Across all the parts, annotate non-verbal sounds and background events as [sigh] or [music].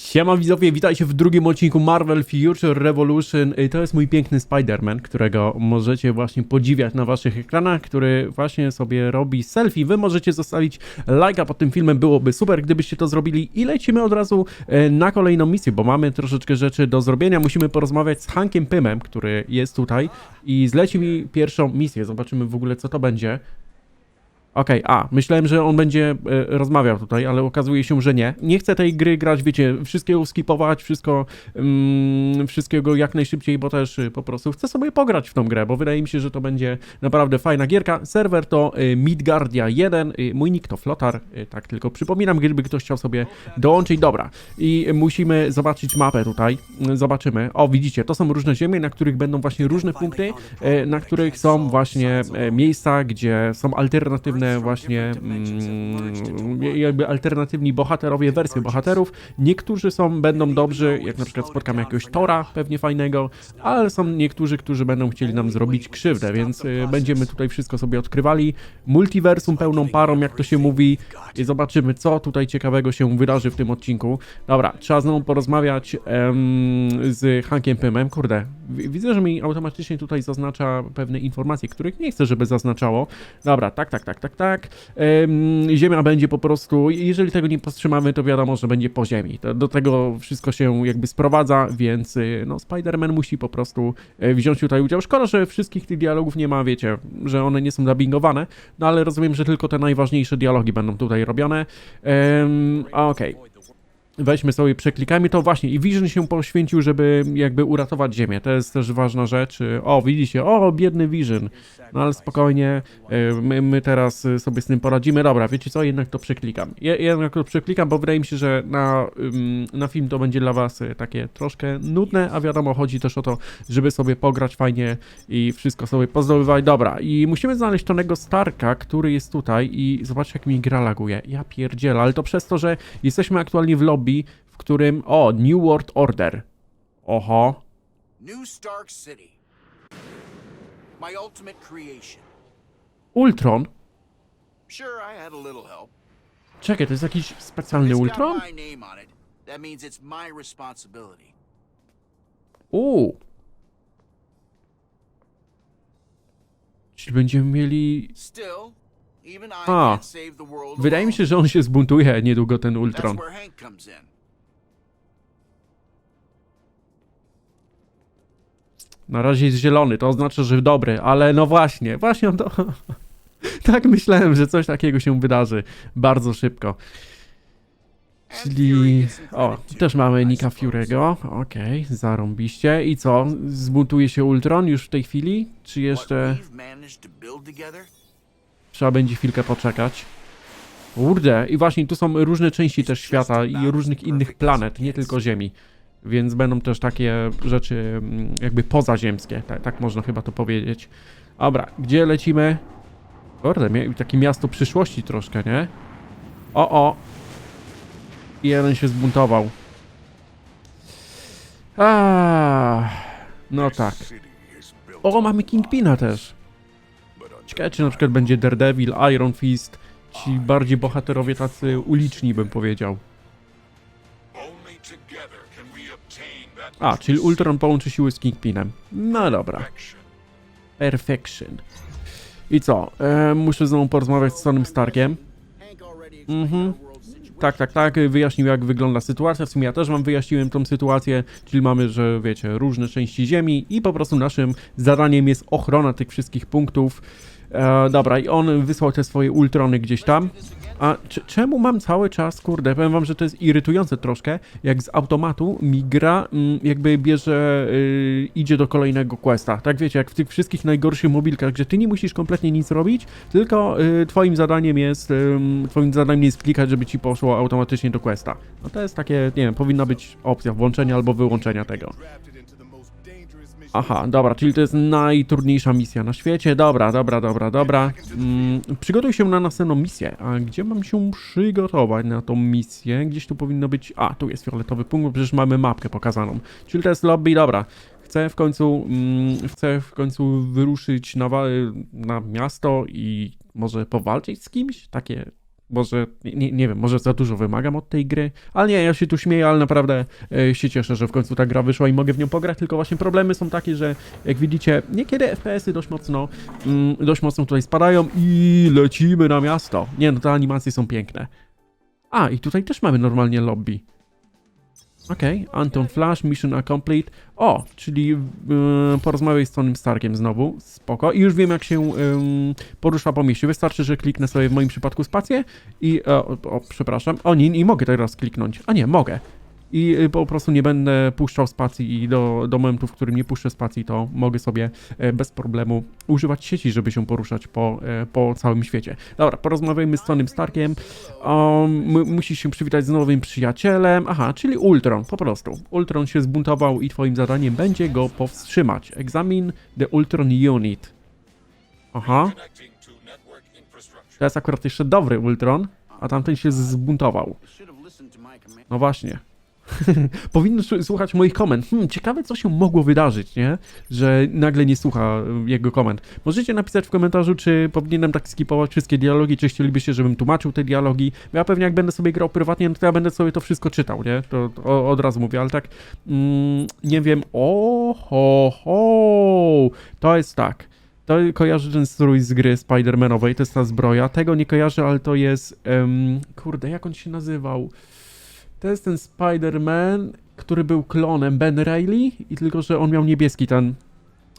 Siema widzowie, witajcie w drugim odcinku Marvel Future Revolution. To jest mój piękny Spider-Man, którego możecie właśnie podziwiać na waszych ekranach, który właśnie sobie robi selfie. Wy możecie zostawić lajka pod tym filmem, byłoby super, gdybyście to zrobili. I lecimy od razu e, na kolejną misję, bo mamy troszeczkę rzeczy do zrobienia. Musimy porozmawiać z Hankiem Pymem, który jest tutaj i zleci mi pierwszą misję. Zobaczymy w ogóle co to będzie. Okej, a, myślałem, że on będzie e, rozmawiał tutaj, ale okazuje się, że nie. Nie chcę tej gry grać, wiecie, wszystkiego skipować, wszystko, mm, wszystkiego jak najszybciej, bo też y, po prostu chcę sobie pograć w tą grę, bo wydaje mi się, że to będzie naprawdę fajna gierka. Serwer to y, Midgardia 1, y, mój nick to Flotar, y, tak tylko przypominam, gdyby ktoś chciał sobie dołączyć. Dobra, i musimy zobaczyć mapę tutaj, Y, zobaczymy. O, widzicie, to są różne ziemie, na których będą właśnie różne punkty, e, na których są właśnie e, miejsca, gdzie są alternatywne właśnie mm, jakby alternatywni bohaterowie, wersje bohaterów. Niektórzy są, będą dobrzy, jak na przykład spotkamy jakiegoś Tora, pewnie fajnego, ale są niektórzy, którzy będą chcieli nam zrobić krzywdę, więc e, będziemy tutaj wszystko sobie odkrywali. Multiversum pełną parą, jak to się mówi i zobaczymy, co tutaj ciekawego się wydarzy w tym odcinku. Dobra, trzeba znowu porozmawiać em, z Hankiem Pymem. Kurde, wi- widzę, że mi automatycznie tutaj zaznacza pewne informacje, których nie chcę, żeby zaznaczało. Dobra, tak, tak, tak, tak, tak. Em, ziemia będzie po prostu, jeżeli tego nie powstrzymamy, to wiadomo, że będzie po ziemi. Do tego wszystko się jakby sprowadza, więc y, no Spider-Man musi po prostu e, wziąć tutaj udział. Szkoda, że wszystkich tych dialogów nie ma, wiecie, że one nie są dubbingowane, no ale rozumiem, że tylko te najważniejsze dialogi będą tutaj robione. Em, Okej. Weźmy sobie, przeklikajmy to właśnie i Vision się poświęcił, żeby jakby uratować Ziemię. To jest też ważna rzecz. O, widzicie, o, biedny Vision. No ale spokojnie, y, my, my teraz y, sobie z tym poradzimy. Dobra, wiecie co, jednak to przeklikam. Je, jednak to przeklikam, bo wydaje mi się, że na, na film to będzie dla was y, takie troszkę nudne, a wiadomo, chodzi też o to, żeby sobie pograć fajnie i wszystko sobie pozdobywać. Dobra, i musimy znaleźć Tonego Starka, który jest tutaj i zobaczcie jak mi gra laguje. Ja pierdzielę, ale to przez to, że jesteśmy aktualnie w lobby, w którym... O, New World Order. Oho. New Stark City. My ultimate creation. Ultron? Sure, I had a little help. Czekaj, to jest jakiś specjalny Ultron? That means it's my responsibility. Uuu. Czyli będziemy mieli... Still, A. Wydaje mi się, że on się zbuntuje niedługo, ten Ultron. Na razie jest zielony, to oznacza, że dobry, ale no właśnie, właśnie on to... [laughs] tak myślałem, że coś takiego się wydarzy bardzo szybko. Czyli... O, też mamy Nika. Fury'ego. Okej, zarąbiście. I co? Zbuntuje się Ultron już w tej chwili? Czy jeszcze trzeba będzie chwilkę poczekać? Kurde, i właśnie tu są różne części też świata i różnych innych planet, nie tylko Ziemi. Więc będą też takie rzeczy mm, jakby pozaziemskie, tak, tak można chyba to powiedzieć. Dobra, gdzie lecimy? Kurde, takie miasto przyszłości troszkę, nie? O, o! Jeden się zbuntował. A, no tak. O, mamy Kingpina też. Ciekawe, czy na przykład będzie Daredevil, Iron Fist, ci bardziej bohaterowie tacy uliczni, bym powiedział. A, czyli Ultron połączy siły z Kingpinem. No dobra. perfection. I co? E, muszę znowu porozmawiać z Tonym Starkiem. Mhm. Tak, tak, tak, wyjaśnił jak wygląda sytuacja. W sumie ja też wam wyjaśniłem tą sytuację, czyli mamy, że wiecie, różne części Ziemi i po prostu naszym zadaniem jest ochrona tych wszystkich punktów. E, dobra, i on wysłał te swoje ultrony gdzieś tam. A czemu mam cały czas, kurde, powiem wam, że to jest irytujące troszkę, jak z automatu mi gra mm, jakby bierze, y, idzie do kolejnego questa. Tak wiecie, jak w tych wszystkich najgorszych mobilkach, gdzie ty nie musisz kompletnie nic robić, tylko y, twoim zadaniem jest, ym, twoim zadaniem jest klikać, żeby ci poszło automatycznie do questa. No to jest takie, nie wiem, powinna być opcja włączenia albo wyłączenia tego. Aha, dobra, czyli to jest najtrudniejsza misja na świecie. Dobra, dobra, dobra, dobra. Mm, przygotuj się na następną misję. A gdzie mam się przygotować na tą misję? Gdzieś tu powinno być... A, tu jest fioletowy punkt, bo przecież mamy mapkę pokazaną. Czyli to jest lobby, dobra. Chcę w końcu, mm, chcę w końcu wyruszyć na, na miasto i może powalczyć z kimś? Takie Może, nie, nie wiem, może za dużo wymagam od tej gry, ale nie, ja się tu śmieję, ale naprawdę e, się cieszę, że w końcu ta gra wyszła i mogę w nią pograć, tylko właśnie problemy są takie, że jak widzicie, niekiedy FPS-y dość mocno, mm, dość mocno tutaj spadają i lecimy na miasto. Nie, no te animacje są piękne. A, i tutaj też mamy normalnie lobby. Okej, Anton Flash, Mission Accomplished. O, czyli yy, porozmawiaj z Tonym Starkiem znowu. Spoko. I już wiem, jak się ym, porusza po mieście. Wystarczy, że kliknę sobie w moim przypadku spację i... O, o przepraszam. O, nie, nie mogę teraz kliknąć. A nie, mogę. I y, po prostu nie będę puszczał spacji i do, do momentu, w którym nie puszczę spacji, to mogę sobie e, bez problemu używać sieci, żeby się poruszać po, e, po całym świecie. Dobra, porozmawiajmy z Tonym Starkiem. Um, musisz się przywitać z nowym przyjacielem. Aha, czyli Ultron, po prostu. Ultron się zbuntował i twoim zadaniem będzie go powstrzymać. Examine the Ultron Unit. Aha, to jest akurat jeszcze dobry Ultron, a tamten się zbuntował. No właśnie. [laughs] Powinno słuchać moich komend. Hmm, ciekawe, co się mogło wydarzyć, nie? Że nagle nie słucha y, jego komend. Możecie napisać w komentarzu, czy powinienem tak skipować wszystkie dialogi, czy chcielibyście, żebym tłumaczył te dialogi. Ja pewnie jak będę sobie grał prywatnie, no to ja będę sobie to wszystko czytał, nie? To, to od razu mówię, ale tak mm, nie wiem. O, ho. To jest tak. To kojarzy ten strój z gry Spider-Manowej, to jest ta zbroja. Tego nie kojarzę, ale to jest. em, kurde, jak on się nazywał? To jest ten Spider-Man, który był klonem Ben Reilly, i tylko, że on miał niebieski ten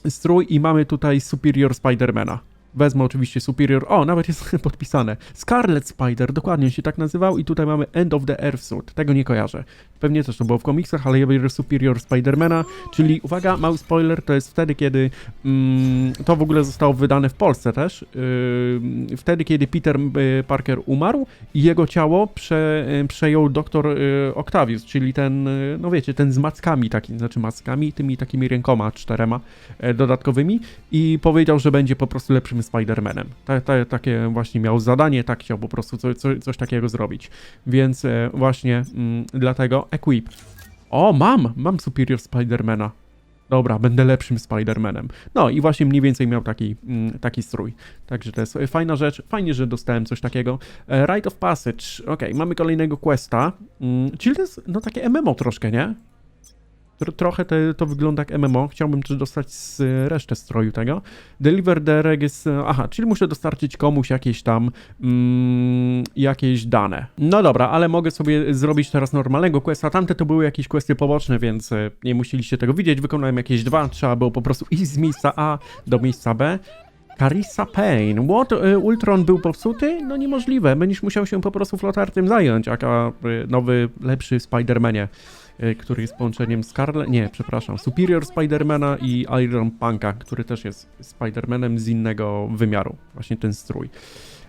strój i mamy tutaj Superior Spidermana. Wezmę oczywiście Superior. O, nawet jest [laughs] podpisane. Scarlet Spider, dokładnie się tak nazywał. I tutaj mamy End of the Earth Suit. Tego nie kojarzę. Pewnie też to było w komiksach, ale ja biorę Superior Spidermana. Czyli, uwaga, mały spoiler, to jest wtedy, kiedy mm, to w ogóle zostało wydane w Polsce też. Yy, wtedy, kiedy Peter y, Parker umarł i jego ciało prze, y, przejął doktor y, Octavius, czyli ten, y, no wiecie, ten z mackami takimi, znaczy mackami, tymi takimi rękoma czterema e, dodatkowymi i powiedział, że będzie po prostu lepszym Spider-Manem. Ta, ta, takie właśnie miał zadanie, tak chciał po prostu co, co, coś takiego zrobić. Więc e, właśnie mm, dlatego Equip. O, mam! Mam Superior Spider-Mana. Dobra, będę lepszym Spider-Manem. No i właśnie mniej więcej miał taki, mm, taki strój. Także to jest fajna rzecz. Fajnie, że dostałem coś takiego. E, Rite of Passage. Okej, mamy kolejnego questa. Mm, czyli to jest no takie MMO troszkę, nie? Tro- Trochę te, to wygląda jak MMO. Chciałbym też dostać z, e, resztę stroju tego. Deliver the regis... Aha, czyli muszę dostarczyć komuś jakieś tam mm, jakieś dane. No dobra, ale mogę sobie zrobić teraz normalnego questa. Tamte to były jakieś questy poboczne, więc e, nie musieliście tego widzieć. Wykonałem jakieś dwa. Trzeba było po prostu iść z miejsca A do miejsca B. Carissa Payne. What? e, Ultron był popsuty? No niemożliwe. Będziesz musiał się po prostu flotar tym zająć, aka e, nowy, lepszy Spider-Manie, e, który jest połączeniem Scarlet... Nie, przepraszam. Superior Spidermana i Iron Punka, który też jest Spider-Manem z innego wymiaru. Właśnie ten strój.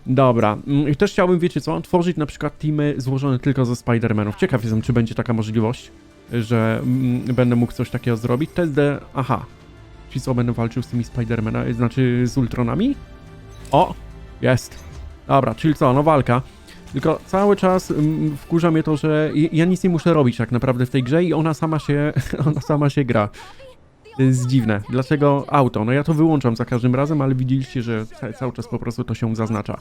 Dobra, mm, i też chciałbym, wiecie co, tworzyć na przykład teamy złożone tylko ze Spider-Manów. Ciekaw jestem, czy będzie taka możliwość, że mm, będę mógł coś takiego zrobić. De... Aha. Czyli co, będę walczył z tymi Spider-Manami, znaczy z Ultronami? O! Jest. Dobra, czyli co, no walka. Tylko cały czas mm, wkurza mnie to, że ja- nic nie muszę robić tak naprawdę w tej grze i ona sama się, [laughs] ona sama się gra. To jest dziwne. Dlaczego auto? No ja to wyłączam za każdym razem, ale widzieliście, że ca- cały czas po prostu to się zaznacza.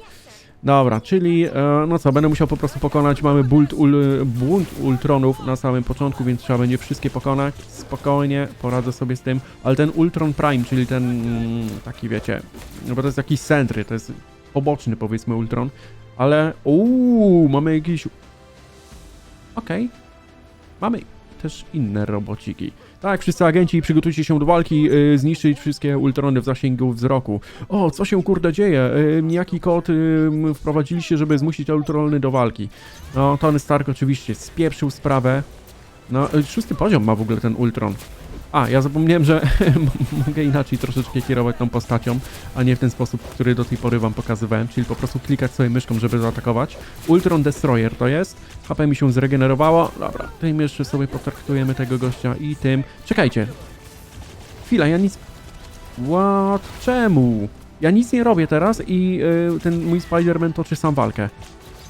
Dobra, czyli e, no co, będę musiał po prostu pokonać, mamy bunt, ul, bunt Ultronów na samym początku, więc trzeba będzie wszystkie pokonać. Spokojnie, poradzę sobie z tym, ale ten Ultron Prime, czyli ten mm, taki wiecie, no bo to jest jakiś centry, to jest poboczny powiedzmy Ultron, ale uuu, mamy jakiś... Okej. Mamy też inne robociki. Tak, wszyscy agenci, przygotujcie się do walki, yy, zniszczyć wszystkie Ultrony w zasięgu wzroku. O, co się kurde dzieje? Yy, jaki kod yy, wprowadziliście, żeby zmusić Ultrony do walki? No, Tony Stark oczywiście spieprzył sprawę. No, yy, szósty poziom ma w ogóle ten Ultron. A, ja zapomniałem, że [laughs] mogę inaczej troszeczkę kierować tą postacią, a nie w ten sposób, który do tej pory wam pokazywałem, czyli po prostu klikać sobie myszką, żeby zaatakować. Ultron Destroyer to jest. HP mi się zregenerowało. Dobra, tym jeszcze sobie potraktujemy tego gościa i tym. Czekajcie. Chwila, ja nic... What? Czemu? Ja nic nie robię teraz i yy, ten mój Spider-Man toczy sam walkę.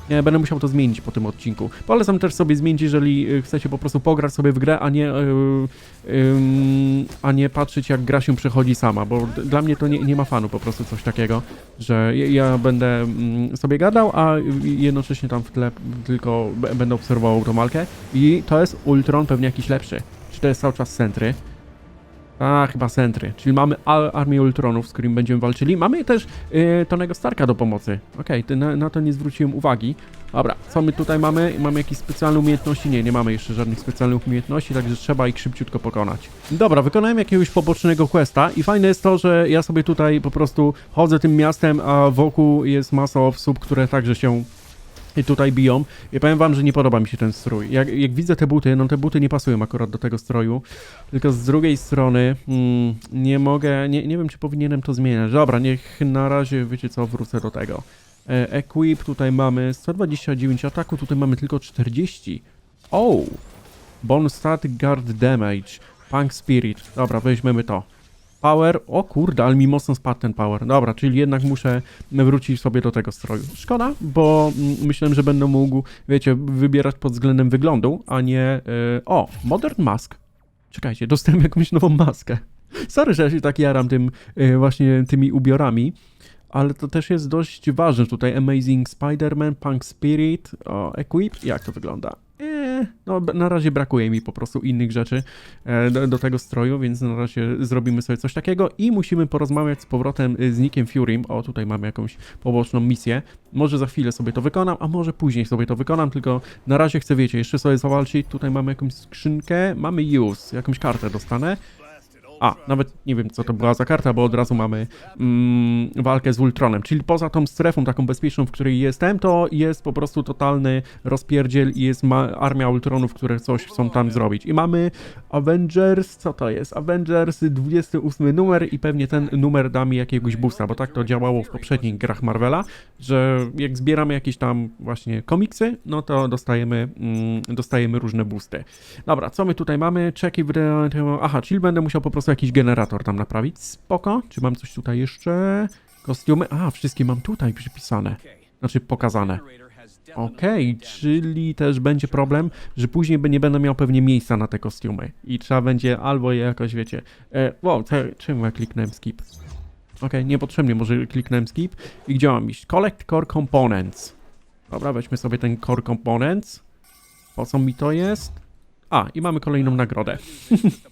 Będę musiał to zmienić po tym odcinku. Polecam też sobie zmienić, jeżeli y, chcecie po prostu pograć sobie w grę, a nie, yy, ym, a nie patrzeć jak gra się przechodzi sama, bo dla mnie to nie, nie ma fanu po prostu coś takiego, że ja- będę mm, sobie gadał, a jednocześnie tam w tle tylko będę obserwował tą walkę i to jest Ultron pewnie jakiś lepszy. Czy to jest cały czas Sentry? A, chyba Sentry. Czyli mamy ar- armię Ultronów, z którym będziemy walczyli. Mamy też yy, Tonego Starka do pomocy. Okej, ty na, na to nie zwróciłem uwagi. Dobra, co my tutaj mamy? Mamy jakieś specjalne umiejętności? Nie, nie mamy jeszcze żadnych specjalnych umiejętności, także trzeba ich szybciutko pokonać. Dobra, wykonałem jakiegoś pobocznego questa i fajne jest to, że ja sobie tutaj po prostu chodzę tym miastem, a wokół jest masa osób, które także się tutaj biją. I powiem wam, że nie podoba mi się ten strój. Jak, jak widzę te buty, no te buty nie pasują akurat do tego stroju. Tylko z drugiej strony mm, nie mogę, nie, nie wiem czy powinienem to zmieniać. Dobra, niech na razie, wiecie co, wrócę do tego. E, equip, tutaj mamy 129 ataku, tutaj mamy tylko 40. O! Bonus stat, guard damage, punk spirit. Dobra, weźmiemy to. Power, o kurde, ale mi mocno spadł ten power. Dobra, czyli jednak muszę wrócić sobie do tego stroju. Szkoda, bo mm, myślałem, że będę mógł, wiecie, wybierać pod względem wyglądu, a nie... y, o, Modern Mask. Czekajcie, dostałem jakąś nową maskę. [laughs] Sorry, że ja się tak jaram tym, y, właśnie tymi ubiorami, ale to też jest dość ważne tutaj. Amazing Spider-Man, Punk Spirit, o, Equip, jak to wygląda? No na razie brakuje mi po prostu innych rzeczy e, do, do tego stroju, więc na razie zrobimy sobie coś takiego i musimy porozmawiać z powrotem y, z Nickiem Furym. O, tutaj mamy jakąś poboczną misję. Może za chwilę sobie to wykonam, a może później sobie to wykonam, tylko na razie chcę, wiecie, jeszcze sobie zawalczyć. Tutaj mamy jakąś skrzynkę, mamy use, jakąś kartę dostanę. A, nawet nie wiem, co to była za karta, bo od razu mamy mm, walkę z Ultronem. Czyli poza tą strefą taką bezpieczną, w której jestem, to jest po prostu totalny rozpierdziel i jest armia Ultronów, które coś chcą tam zrobić. I mamy Avengers, co to jest? Avengers 28 numer i pewnie ten numer da mi jakiegoś boosta, bo tak to działało w poprzednich grach Marvela, że jak zbieramy jakieś tam właśnie komiksy, no to dostajemy, mm, dostajemy różne boosty. Dobra, co my tutaj mamy? Czeki w... Aha, czyli będę musiał po prostu jakiś generator tam naprawić. Spoko. Czy mam coś tutaj jeszcze? Kostiumy? A, wszystkie mam tutaj przypisane. Znaczy pokazane. Okej, czyli też będzie problem, że później nie będę miał pewnie miejsca na te kostiumy. I trzeba będzie albo je jakoś, wiecie... E, wow, czemu ja kliknąłem skip? Okej, niepotrzebnie może kliknąłem skip. I gdzie mam iść? Collect Core Components. Dobra, weźmy sobie ten Core Components. Po co mi to jest? A, i mamy kolejną nagrodę. [laughs]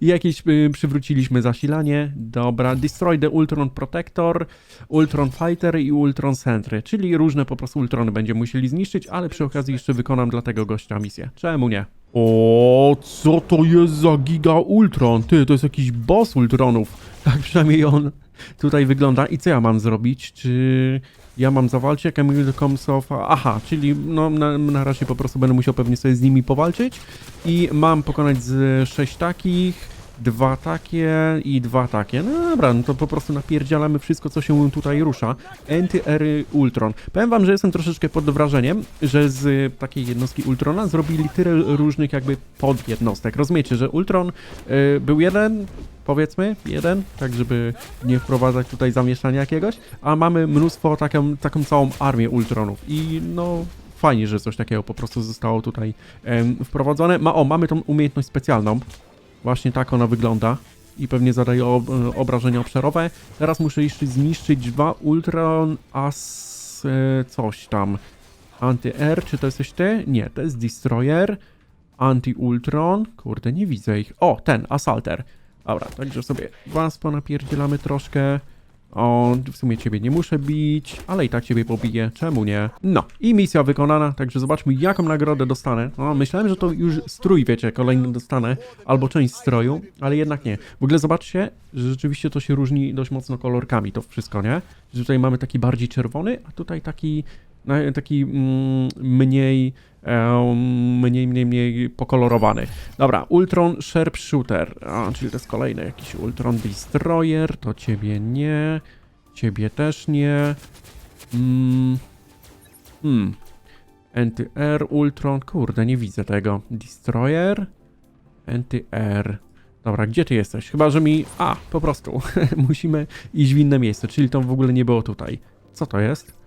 Jakieś y, przywróciliśmy zasilanie. Dobra, Destroy the Ultron Protector, Ultron Fighter i Ultron Sentry, czyli różne po prostu Ultrony będziemy musieli zniszczyć, ale przy okazji jeszcze wykonam dla tego gościa misję. Czemu nie? O, co to jest za giga Ultron? Ty, to jest jakiś boss Ultronów. Tak przynajmniej on tutaj wygląda. I co ja mam zrobić? Czy ja mam zawalczyć jak Emil Komsow? Aha, czyli no na, na razie po prostu będę musiał pewnie sobie z nimi powalczyć i mam pokonać z sześć takich, dwa takie i dwa takie. No dobra, no to po prostu napierdzielamy wszystko, co się tutaj rusza. Anty-Air Ultron. Powiem wam, że jestem troszeczkę pod wrażeniem, że z takiej jednostki Ultrona zrobili tyle różnych jakby podjednostek. Rozumiecie, że Ultron y, był jeden, powiedzmy, jeden, tak żeby nie wprowadzać tutaj zamieszania jakiegoś, a mamy mnóstwo taką, taką całą armię Ultronów i no fajnie, że coś takiego po prostu zostało tutaj em, wprowadzone. Ma, o, mamy tą umiejętność specjalną. Właśnie tak ona wygląda. I pewnie zadaje ob e, obrażenia obszarowe. Teraz muszę jeszcze zniszczyć dwa Ultron As... E, coś tam. Anty-Air, czy to jesteś ty? Nie, to jest Destroyer. Anti-Ultron. Kurde, nie widzę ich. O, ten, Assaulter. Dobra, także sobie was ponapierdzielamy troszkę. W sumie ciebie nie muszę bić, ale i tak ciebie pobiję, czemu nie? No, i misja wykonana, także zobaczmy jaką nagrodę dostanę. No, myślałem, że to już strój, wiecie, kolejny dostanę, albo część stroju, ale jednak nie. W ogóle zobaczcie, że rzeczywiście to się różni dość mocno kolorkami, to wszystko, nie? Że tutaj mamy taki bardziej czerwony, a tutaj taki, taki mm, mniej, mniej, mniej, mniej pokolorowany. Dobra, Ultron Sharpshooter, a, czyli to jest kolejny jakiś Ultron Destroyer, to ciebie nie, ciebie też nie. Mm. Hmm. Anty-Air Ultron, kurde, nie widzę tego. Destroyer? Anty-Air. Dobra, gdzie ty jesteś? Chyba, że mi... A, po prostu. [laughs] Musimy iść w inne miejsce, czyli to w ogóle nie było tutaj. Co to jest?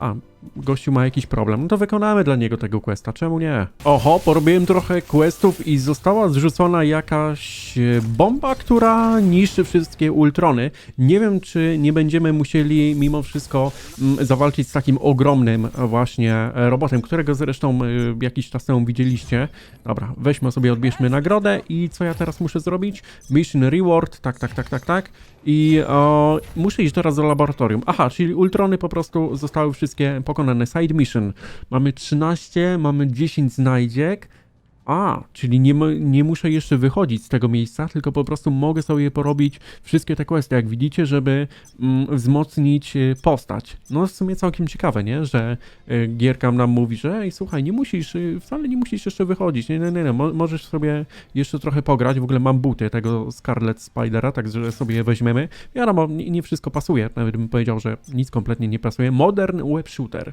A, gościu ma jakiś problem, no to wykonamy dla niego tego questa, czemu nie? Oho, porobiłem trochę questów i została zrzucona jakaś e, bomba, która niszczy wszystkie ultrony. Nie wiem, czy nie będziemy musieli mimo wszystko mm, zawalczyć z takim ogromnym e, właśnie e, robotem, którego zresztą jakiś czas temu widzieliście. Dobra, weźmy sobie, odbierzmy nagrodę i co ja teraz muszę zrobić? Mission reward, tak, tak, tak, tak, tak. I o, muszę iść teraz do laboratorium. Aha, czyli ultrony po prostu zostały wszystkie pokonane. Side mission. Mamy 13, mamy 10 znajdziek. A, czyli nie, nie muszę jeszcze wychodzić z tego miejsca, tylko po prostu mogę sobie porobić wszystkie te questy, jak widzicie, żeby mm, wzmocnić e, postać. No w sumie całkiem ciekawe, nie? Że e, gierka nam mówi, że ej, słuchaj, nie musisz, e, wcale nie musisz jeszcze wychodzić, nie, nie, nie, nie. Mo możesz sobie jeszcze trochę pograć, w ogóle mam buty tego Scarlet Spidera, także sobie je weźmiemy. Wiadomo, nie, nie wszystko pasuje, nawet bym powiedział, że nic kompletnie nie pasuje. Modern Web Shooter.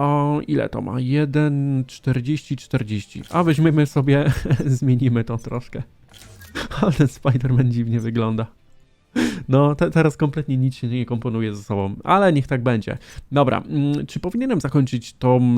O, ile to ma? 1, 40, 40. A weźmiemy sobie, [laughs] zmienimy to troszkę. Ale Spider-Man dziwnie wygląda. No, te, teraz kompletnie nic się nie komponuje ze sobą, ale niech tak będzie. Dobra, mm, czy powinienem zakończyć tą,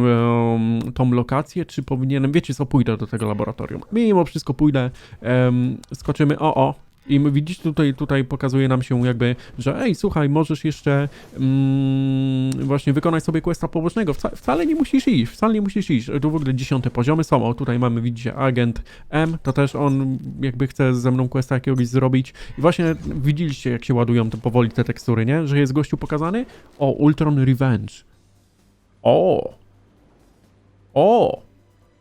tą lokację, czy powinienem, wiecie co, pójdę do tego laboratorium. Mimo wszystko pójdę, em, skoczymy, o, o, i widzicie tutaj, tutaj pokazuje nam się jakby, że ej, słuchaj, możesz jeszcze mm, właśnie wykonać sobie questa pobocznego. Wca, wcale nie musisz iść, wcale nie musisz iść. Tu w ogóle dziesiąte poziomy są. O, tutaj mamy, widzicie, agent M, to też on jakby chce ze mną questa jakiegoś zrobić. I właśnie widzieliście, jak się ładują te powoli te tekstury, nie? Że jest gościu pokazany? O, Ultron Revenge. O! O!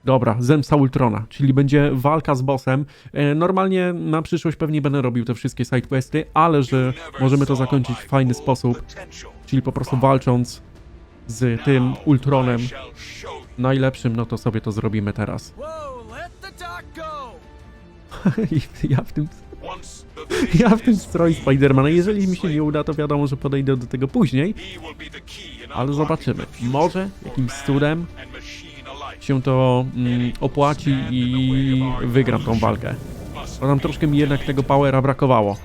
Dobra, zemsta Ultrona, czyli będzie walka z bossem. E, Normalnie na przyszłość pewnie będę robił te wszystkie sidequesty, ale że możemy to zakończyć w fajny sposób, czyli po prostu walcząc z tym Ultronem najlepszym, no to sobie to zrobimy teraz. [laughs] Ja w tym, [laughs] ja w tym stroju Spidermana, jeżeli mi się nie uda, to wiadomo, że podejdę do tego później, ale zobaczymy. Może jakimś cudem. Się to mm, opłaci i wygram tą walkę. Bo tam troszkę mi jednak tego powera brakowało.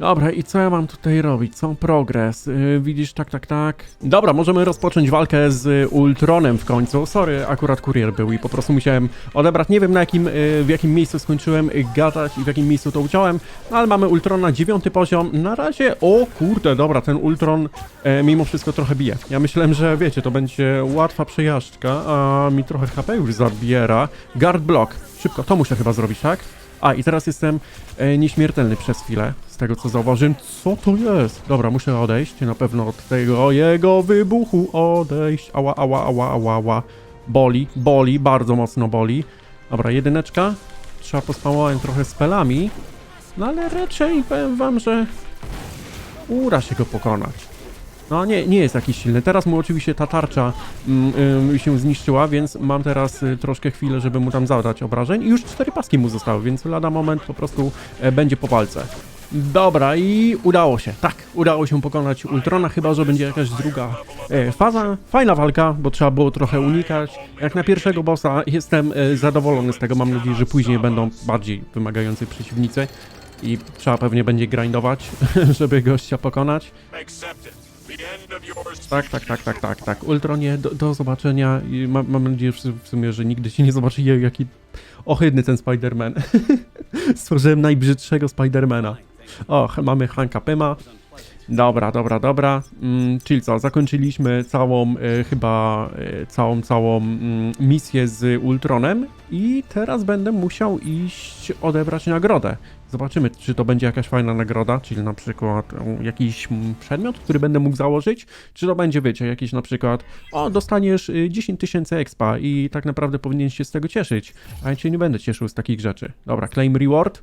Dobra, i co ja mam tutaj robić? Co progres? Yy, widzisz, tak, tak, tak. Dobra, możemy rozpocząć walkę z Ultronem w końcu. Sorry, akurat kurier był i po prostu musiałem odebrać. Nie wiem na jakim, yy, w jakim miejscu skończyłem gadać i w jakim miejscu to uciąłem, ale mamy Ultrona, dziewiąty poziom. Na razie, o kurde, dobra, ten Ultron e, mimo wszystko trochę bije. Ja myślałem, że wiecie, to będzie łatwa przejażdżka, a mi trochę HP już zabiera. Guard block. Szybko, to muszę chyba zrobić, tak? A, i teraz jestem e, nieśmiertelny przez chwilę, tego co zauważyłem. Co to jest? Dobra, muszę odejść, na pewno od tego jego wybuchu odejść. Ała, ała, ała, ała, ała. Boli, boli, bardzo mocno boli. Dobra, jedyneczka. Trzeba pospałałem trochę spelami. No ale raczej powiem wam, że uda się go pokonać. No nie, nie jest jakiś silny. Teraz mu oczywiście ta tarcza mm, się zniszczyła, więc mam teraz y, troszkę chwilę, żeby mu tam zadać obrażeń. I już cztery paski mu zostały, więc lada moment po prostu e, będzie po walce. Dobra, i udało się. Tak, udało się pokonać Ultrona, chyba że będzie jakaś druga e, faza. Fajna walka, bo trzeba było trochę unikać. Jak na pierwszego bossa jestem e, zadowolony z tego. Mam nadzieję, że później będą bardziej wymagający przeciwnicy. I trzeba pewnie będzie grindować, [laughs] żeby gościa pokonać. Tak, tak, tak, tak, tak, tak. Ultronie, do, do zobaczenia. I mam, mam nadzieję że w sumie, że nigdy się nie zobaczy, jaki ohydny ten Spider-Man. [laughs] Stworzyłem najbrzydszego Spidermana. O, mamy Hanka Pyma. Dobra, dobra, dobra. Mm, czyli co, zakończyliśmy całą, e, chyba, e, całą, całą mm, misję z Ultronem i teraz będę musiał iść odebrać nagrodę. Zobaczymy, czy to będzie jakaś fajna nagroda, czyli na przykład um, jakiś mm, przedmiot, który będę mógł założyć, czy to będzie, wiecie, jakiś na przykład, o, dostaniesz y, 10 tysięcy expa i tak naprawdę powinien się z tego cieszyć, a ja się nie będę cieszył z takich rzeczy. Dobra, claim reward,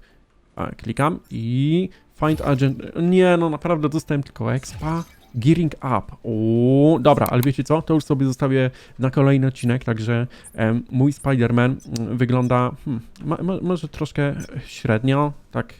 a, klikam i find agent, nie, no naprawdę dostałem tylko expa. Gearing up. O, dobra, ale wiecie co? To już sobie zostawię na kolejny odcinek, także em, mój Spider-Man mm, wygląda hmm, ma, ma, może troszkę średnio, tak,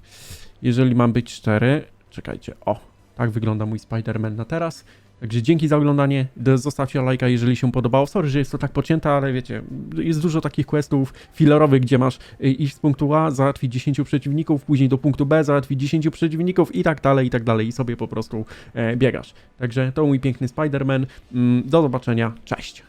jeżeli mam być szczery. Czekajcie, o, tak wygląda mój Spider-Man na teraz. Także dzięki za oglądanie, zostawcie lajka, jeżeli się podobało. Sorry, że jest to tak pocięte, ale wiecie, jest dużo takich questów fillerowych, gdzie masz y, iść z punktu A, załatwić 10 przeciwników, później do punktu B, załatwić 10 przeciwników i tak dalej, i tak dalej, i sobie po prostu e, biegasz. Także to mój piękny Spider-Man. Mm, Do zobaczenia, cześć!